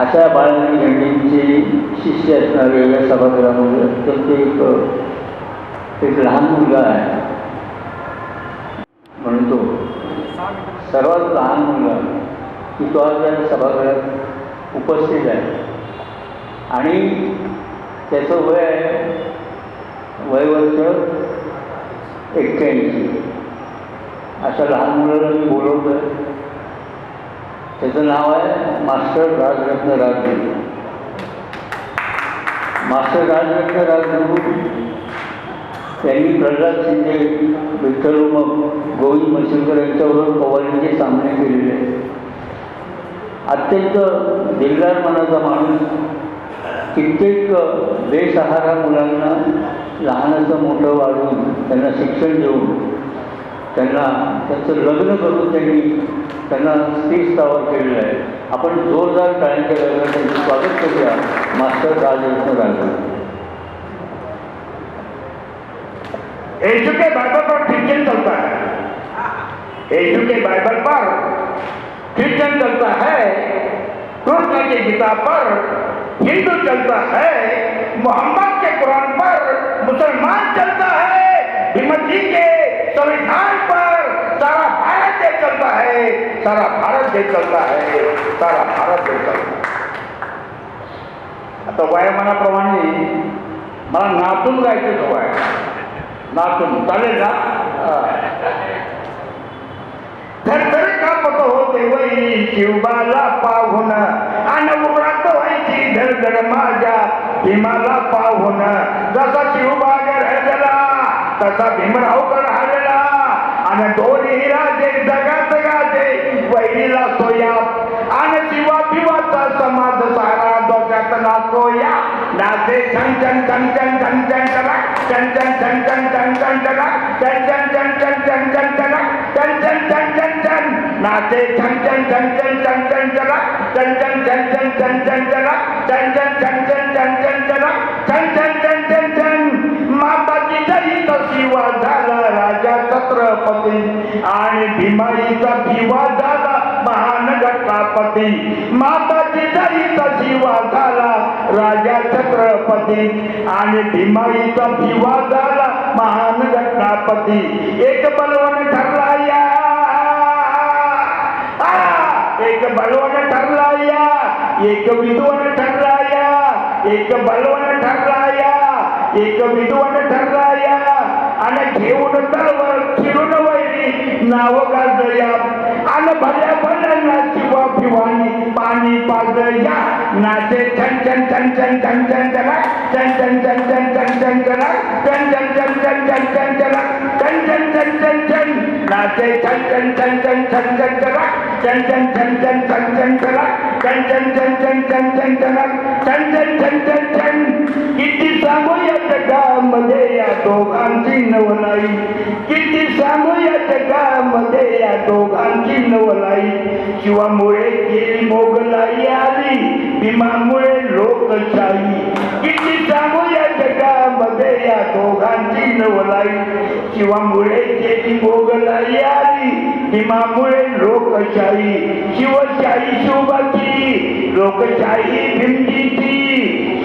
अशा बाळाजी झेंडेंचे शिष्य असणारे वेगळ्या सभागृहामध्ये अत्यंत एक एक लहान मुलगा आहे. म्हणतो सर्वात लहान मुलगा की तो आज या सभागृहात उपस्थित आहे. आणि त्याचं वय आहे वयवर्ष एक्क्याऐंशी. अशा लहान मुलाला मी बोलवतो आहे त्याचं नाव आहे मास्टर राजरत्न राजगुरू. मास्टर राजरत्न राजगुरू त्यांनी प्रल्हाद शिंदे विठ्ठल गोविंद म्हशीकर यांच्याबरोबर पवारांचे सामने केलेले. अत्यंत दिलदार मनाचा माणूस कित्येक बेसहारा मुलांना लहानाचं मोठं वाढवून त्यांना शिक्षण देऊन लग्न करून त्यांनी त्यांना स्थावर केलेलं आहे. जोरदार टाळ्यांच्या वेळेला त्यांचं स्वागत करूया, मास्टर राजरत्न यीशु के बाइबल पर क्रिश्चियन चलता है। यीशु के बाइबल पर क्रिश्चियन चलता है। कृष्ण की गीता पर हिंदू चलता है। मोहम्मद के कुरान पर मुसलमान चलता है। हिम्मत जी के है सारा भारत देश चलता है सारा भारत देश चलता है आता वयामानाप्रमाणे मला नातून गायचं हवं आहे. नातून. चालेल ना? थरथर कापत होते वैरी शिवबाला पाहून. आणि उरात व्हायची धडधड माझ्या भीमाला पाहून. जसा शिवबा गरजला तसा भीमराव गढालेला आणि दोन्ही राजे जगात बहिणीला सोया आणि जीवा भिवाचा समाज सारा डोक्यात नाचोया नाचे छन छन छन छन छन छन चला छन छन छन छन छन छन चला छन छन छन छन छन छन चला छन छन छन छन छन नाचे छन छन छन छन छन छन चला छन छन छन छन छन छन चला छन छन छन छन छन छन चला छन छन छन छन छन माताची जरी शिवा झाला राजा छत्रपती आणि भीमाईचा भिवा झाला महान घटकापती माताची जरी शिवा झाला राजा छत्रपती. आणि भीमाईचा भिवा झाला महान घटकापती एक बलवान ठरला या. एक बलवान ठरला या. एक विद्वान ठरला या. एक बलवान ठरला या. एक विद्वान ठरला या. आणि घेऊन तलवार फिरून वैरी नाव गाजया अन भल्या भल्यांना शिवा भिवानी पाणी पाजया नाचे छन छन छन छन छन छन चला छन छन छन छन छन छन चला छन छन छन छन छन छन चला छन छन छन छन छन नाचे छन छन छन छन छन छन चला छन छन छन छन छन छन चला छन छन छन छन छन छन चला छन छन छन छन छन किती सांगू या जगामध्ये या दोघांची नवनाई किती सांगू या जगामध्ये या दोघांची नवलाई शिवामुळे गेली मोगलाई आली भीमामुळे लोकशाही. किती सांगू या जगामध्ये या दोघांची नवलाई. शिवामुळे गेली मोगलाई आली भीमामुळे लोकशाही. शिवशाही शोभाची लोकशाही भिंतीची.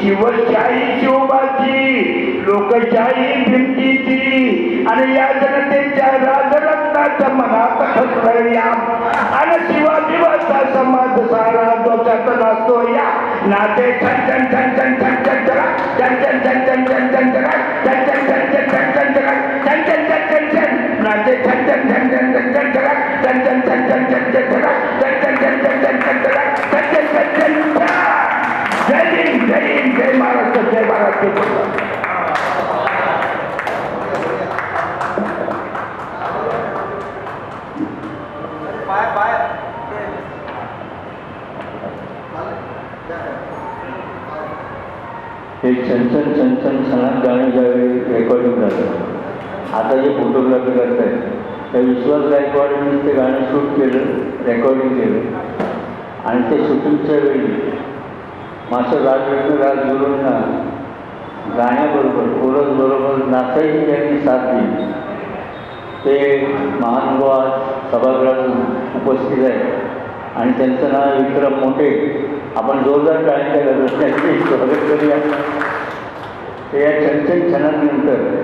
शिवशाही शोभाची लोकशाही भिंतीची. आणि या शिवाजीवाचा समाज सारा डोक्यात नाचतो या नाते छन छन छन छन छन छन चला छन छन छन छन छन छन चला छन छन छन छन छन छन चला छन छन छन छन छन नाते छन छन छन छन छन छन चला छन छन छन छन छन छन चला छन छन छन छन छन छन चला छन छन छन छन छन जय हिंद जय हिंद जय महाराष्ट्र जय ते चंचन चंचन सणात गाणं ज्यावेळी रेकॉर्डिंग झालं आता जे फोटोग्राफी करत आहेत त्या विश्वास गायकवाडांनी ते गाणं शूट केलं रेकॉर्डिंग केलं. आणि ते शूटिंगच्या वेळी मास्टर राजवेंद्र राजगुरूंना गाण्याबरोबर कोरसबरोबर नाचायची त्यांनी साथ दिली. ते महानुभाव आज सभागृहात उपस्थित आहेत. आणि त्यांचं नाव विक्रम मोठे. आपण जोरदार टाळ्यांच्या गजर त्यांचे स्वागत करूया. तर या चंचल क्षणानंतर